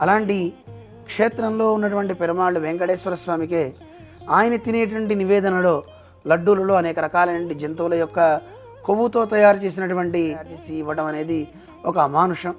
అలాంటి క్షేత్రంలో ఉన్నటువంటి పెరుమాళ్ళు వెంకటేశ్వర స్వామికే ఆయన తినేటువంటి నివేదనలో లడ్డూలలో అనేక రకాలైన జంతువుల యొక్క కొవ్వుతో తయారు చేసినటువంటి చేసి ఇవ్వడం అనేది ఒక అమానుషం.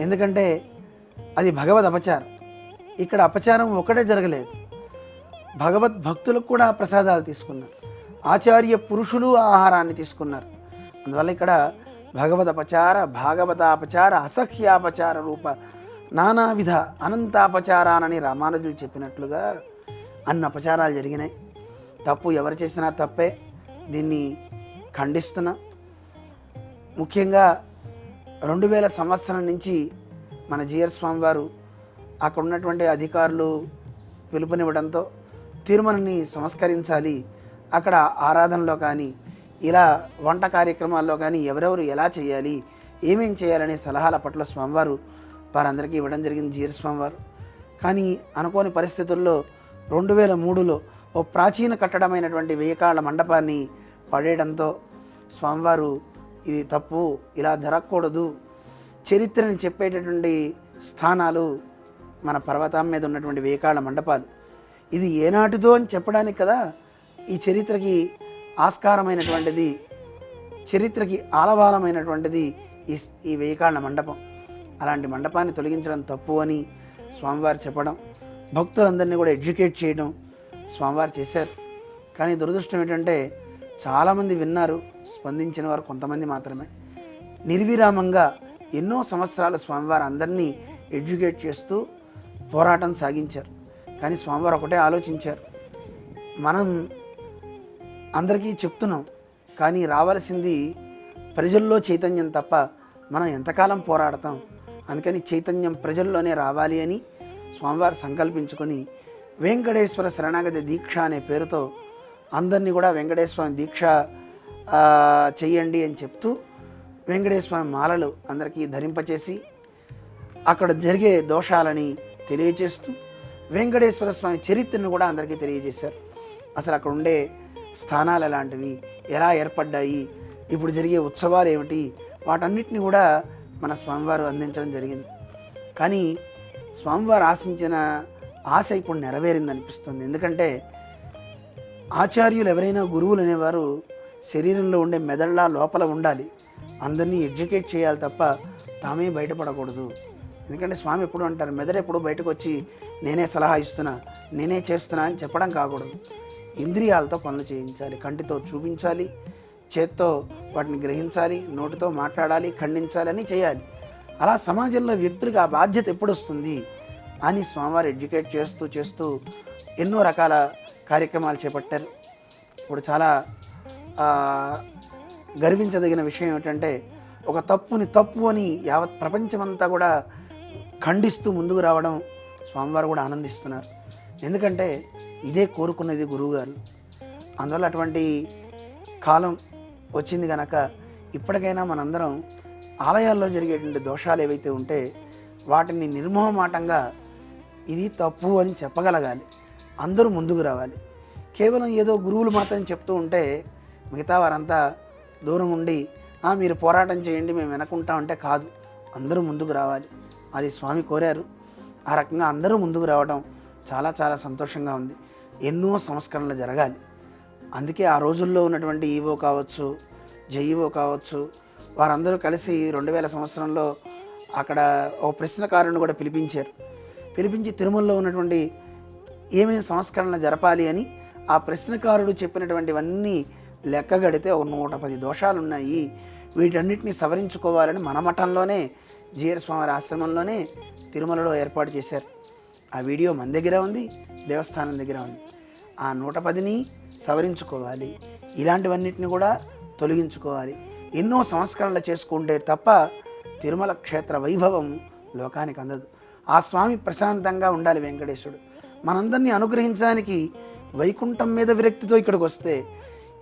ఎందుకంటే అది భగవద్ అపచారం. ఇక్కడ అపచారం ఒకటే జరగలేదు. భగవద్ భక్తులకు కూడా ప్రసాదాలు తీసుకున్నారు. ఆచార్య పురుషులు ఆహారాన్ని తీసుకున్నారు. అందువల్ల ఇక్కడ భగవద్ అపచార భాగవతాపచార అసఖ్యాపచార రూప నానావిధ అనంతాపచారానని రామానుజులు చెప్పినట్లుగా అన్ని అపచారాలు జరిగినాయి. తప్పు ఎవరు చేసినా తప్పే. దీన్ని ఖండిస్తున్నా. ముఖ్యంగా రెండు వేల సంవత్సరం నుంచి మన జిఆర్ స్వామి వారు అక్కడ ఉన్నటువంటి అధికారులు పిలుపునివ్వడంతో తిరుమలని సంస్కరించాలి. అక్కడ ఆరాధనలో కానీ ఇలా వంట కార్యక్రమాల్లో కానీ ఎవరెవరు ఎలా చేయాలి ఏమేం చేయాలనే సలహాల పట్ల స్వామివారు వారందరికీ ఇవ్వడం జరిగింది జీరస్వామి వారు. కానీ అనుకోని పరిస్థితుల్లో రెండు వేల మూడులో ఓ ప్రాచీన కట్టడమైనటువంటి వేయకాళ్ళ మండపాన్ని పడేయడంతో స్వామివారు ఇది తప్పు ఇలా జరగకూడదు చరిత్రని చెప్పేటటువంటి స్థానాలు మన పర్వతం మీద ఉన్నటువంటి వేకాళ్ళ మండపాలు. ఇది ఏనాటిదో అని చెప్పడానికి కదా ఈ చరిత్రకి ఆస్కారమైనటువంటిది చరిత్రకి ఆలవాలమైనటువంటిది ఈ ఈ వేయకాళ్ళ మండపం. అలాంటి మండపాన్ని తొలగించడం తప్పు అని స్వామివారు చెప్పడం భక్తులందరినీ కూడా ఎడ్యుకేట్ చేయడం స్వామివారు చేశారు. కానీ దురదృష్టం ఏంటంటే చాలామంది విన్నారు స్పందించిన వారు కొంతమంది మాత్రమే. నిర్విరామంగా ఎన్నో సంవత్సరాలు స్వామివారు అందరినీ ఎడ్యుకేట్ చేస్తూ పోరాటం సాగించారు. కానీ స్వామివారు ఒకటే ఆలోచించారు మనం అందరికీ చెప్తున్నాం కానీ రావాల్సింది ప్రజల్లో చైతన్యం తప్ప మనం ఎంతకాలం పోరాడతాం అందుకని చైతన్యం ప్రజల్లోనే రావాలి అని స్వామివారు సంకల్పించుకొని వెంకటేశ్వర శరణాగతి దీక్ష అనే పేరుతో అందరినీ కూడా వెంకటేశ్వర దీక్ష చెయ్యండి అని చెప్తూ వెంకటేశ్వర మాలలు అందరికీ ధరింపచేసి అక్కడ జరిగే దోషాలని తెలియజేస్తూ వెంకటేశ్వర స్వామి చరిత్రను కూడా అందరికీ తెలియజేశారు. అసలు అక్కడ ఉండే స్థానాలు ఎలాంటివి ఎలా ఏర్పడ్డాయి ఇప్పుడు జరిగే ఉత్సవాలు ఏమిటి వాటన్నిటిని కూడా మన స్వామివారు అందించడం జరిగింది. కానీ స్వామివారు ఆశించిన ఆశ ఇప్పుడు నెరవేరింది అనిపిస్తుంది ఎందుకంటే ఆచార్యులు ఎవరైనా గురువులు అనేవారు శరీరంలో ఉండే మెదళ్ళ లోపల ఉండాలి. అందరినీ ఎడ్యుకేట్ చేయాలి తప్ప తామే బయటపడకూడదు. ఎందుకంటే స్వామి ఎప్పుడు అంటారు మెదడు ఎప్పుడు బయటకు వచ్చి నేనే సలహా ఇస్తున్నా నేనే చేస్తున్నా అని చెప్పడం కాకూడదు. ఇంద్రియాలతో పనులు చేయించాలి కంటితో చూపించాలి చేత్తో వాటిని గ్రహించాలి నోటితో మాట్లాడాలి ఖండించాలి అని చేయాలి. అలా సమాజంలో వ్యక్తులకు ఆ బాధ్యత ఎప్పుడు వస్తుంది అని స్వామివారు ఎడ్యుకేట్ చేస్తూ చేస్తూ ఎన్నో రకాల కార్యక్రమాలు చేపట్టారు. ఇప్పుడు చాలా గర్వించదగిన విషయం ఏమిటంటే ఒక తప్పుని తప్పు అని యావత్ ప్రపంచమంతా కూడా ఖండిస్తూ ముందుకు రావడం స్వామివారు కూడా ఆనందిస్తున్నారు. ఎందుకంటే ఇదే కోరుకున్నది గురువుగారు. అందువల్ల అటువంటి కాలం వచ్చింది కనుక ఇప్పటికైనా మనందరం ఆలయాల్లో జరిగేటువంటి దోషాలు ఏవైతే ఉంటే వాటిని నిర్మోహమాటంగా ఇది తప్పు అని చెప్పగలగాలి. అందరూ ముందుకు రావాలి. కేవలం ఏదో గురువులు మాత్రం చెప్తూ ఉంటే మిగతా వారంతా దూరం ఉండి మీరు పోరాటం చేయండి మేము వెనకుంటాం అంటే కాదు. అందరూ ముందుకు రావాలి. అది స్వామి కోరారు. ఆ రకంగా అందరూ ముందుకు రావడం చాలా చాలా సంతోషంగా ఉంది. ఎన్నో సంస్కరణలు జరగాలి. అందుకే ఆ రోజుల్లో ఉన్నటువంటి ఈవో కావచ్చు జఈఓ కావచ్చు వారందరూ కలిసి రెండు వేల సంవత్సరంలో అక్కడ ఓ ప్రశ్నకారుని కూడా పిలిపించారు. పిలిపించి తిరుమలలో ఉన్నటువంటి ఏమేమి సంస్కరణలు జరపాలి అని ఆ ప్రశ్నకారుడు చెప్పినటువంటివన్నీ లెక్కగడితే ఒక నూట పది దోషాలు ఉన్నాయి వీటన్నిటిని సవరించుకోవాలని మన మఠంలోనే జీఆర్ స్వామి ఆశ్రమంలోనే తిరుమలలో ఏర్పాటు చేశారు. ఆ వీడియో మన దగ్గర ఉంది దేవస్థానం దగ్గర ఉంది. ఆ నూట పదిని సవరించుకోవాలి. ఇలాంటివన్నిటిని కూడా తొలగించుకోవాలి. ఎన్నో సంస్కరణలు చేసుకుంటే తప్ప తిరుమల క్షేత్ర వైభవం లోకానికి అందదు. ఆ స్వామి ప్రశాంతంగా ఉండాలి వెంకటేశుడు మనందరినీ అనుగ్రహించడానికి వైకుంఠం మీద విరక్తితో ఇక్కడికి వస్తే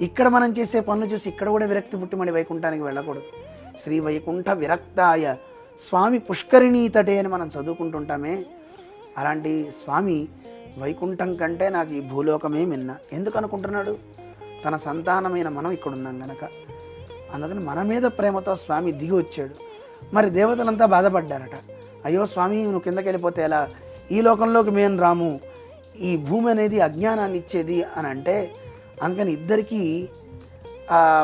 ఇక్కడ మనం చేసే పనులు చూసి ఇక్కడ కూడా విరక్తి పుట్టి మళ్ళీ వైకుంఠానికి వెళ్ళకూడదు. శ్రీ వైకుంఠ విరక్తాయ స్వామి పుష్కరిణీ తటే అని మనం చదువుకుంటుంటామే. అలాంటి స్వామి వైకుంఠం కంటే నాకు ఈ భూలోకమే మిన్న. ఎందుకు అనుకుంటున్నాడు? తన సంతానమైన మనం ఇక్కడున్నాం గనక. అందుకని మన మీద ప్రేమతో స్వామి దిగి వచ్చాడు. మరి దేవతలంతా బాధపడ్డారట. అయ్యో స్వామి నువ్వు కిందకి వెళ్ళిపోతే ఎలా? ఈ లోకంలోకి మేము రాము. ఈ భూమి అనేది అజ్ఞానాన్ని ఇచ్చేది అని అంటే అందుకని ఇద్దరికీ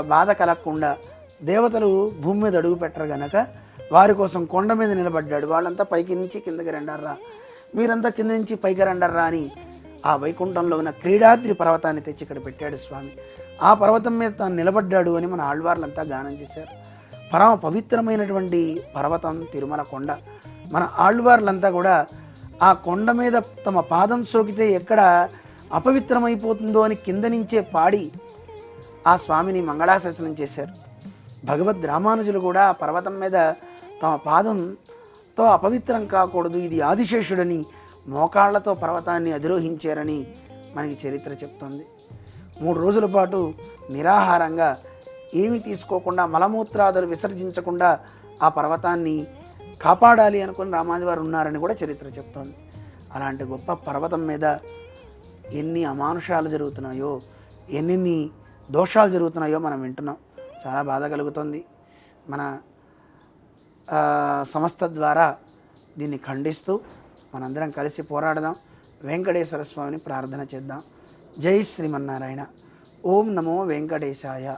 బాధ కలగకుండా దేవతలు భూమి మీద అడుగు పెట్టరు గనక వారి కోసం కొండ మీద నిలబడ్డాడు. వాళ్ళంతా పైకి నుంచి కిందకి రెండారా? మీరంతా కింద నుంచి పైకి రెండర్రా అని ఆ వైకుంఠంలో ఉన్న క్రీడాద్రి పర్వతాన్ని తెచ్చి ఇక్కడ పెట్టాడు స్వామి. ఆ పర్వతం మీద తాను నిలబడ్డాడు అని మన ఆళ్వార్లంతా గానం చేశారు. పరమ పవిత్రమైనటువంటి పర్వతం తిరుమల కొండ. మన ఆళ్వార్లంతా కూడా ఆ కొండ మీద తమ పాదం సోకితే ఎక్కడ అపవిత్రమైపోతుందో అని కింద నుంచే పాడి ఆ స్వామిని మంగళాశాసనం చేశారు. భగవద్ రామానుజులు కూడా ఆ పర్వతం మీద తమ పాదం ఎంతో అపవిత్రం కాకూడదు. ఇది ఆదిశేషుడని మోకాళ్ళతో పర్వతాన్ని అధిరోహించారని మనకి చరిత్ర చెప్తోంది. మూడు రోజుల పాటు నిరాహారంగా ఏమీ తీసుకోకుండా మలమూత్రాదులు విసర్జించకుండా ఆ పర్వతాన్ని కాపాడాలి అనుకుని రామాజు వారు ఉన్నారని కూడా చరిత్ర చెప్తోంది. అలాంటి గొప్ప పర్వతం మీద ఎన్ని అమానుషాలు జరుగుతున్నాయో ఎన్నిన్ని దోషాలు జరుగుతున్నాయో మనం వింటున్నాం. చాలా బాధ కలుగుతుంది. మన సంస్థ ద్వారా దీన్ని ఖండిస్తూ మనందరం కలిసి పోరాడదాం. వెంకటేశ్వర స్వామిని ప్రార్థన చేద్దాం. జై శ్రీమన్నారాయణ. ఓం నమో వెంకటేశాయ.